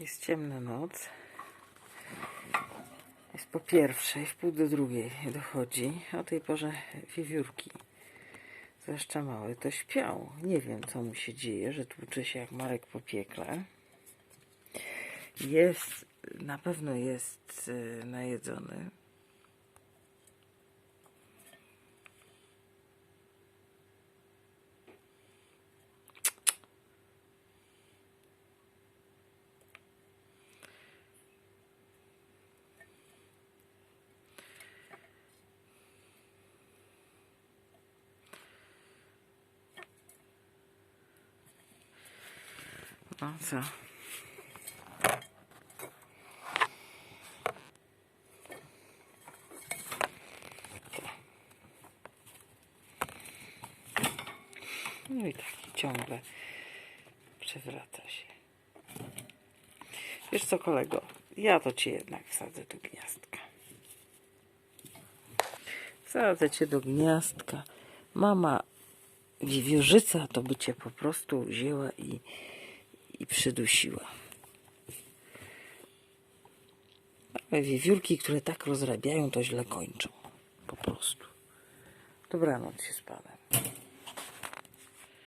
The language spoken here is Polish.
Jest ciemna noc. Jest po pierwszej, w pół do drugiej dochodzi. O tej porze wiewiórki, zwłaszcza małe, to śpią. Nie wiem, co mu się dzieje, że tłucze się jak Marek po piekle. Jest, na pewno jest y, najedzony. Co? No i taki ciągle przewraca się. Wiesz co, kolego? Ja to cię jednak wsadzę do gniazdka. Wsadzę cię do gniazdka. Mama wiewiórzyca to by cię po prostu wzięła i, i przydusiła. Ale wiewiórki, które tak rozrabiają, to źle kończą. Po prostu. Dobranoc się z panem.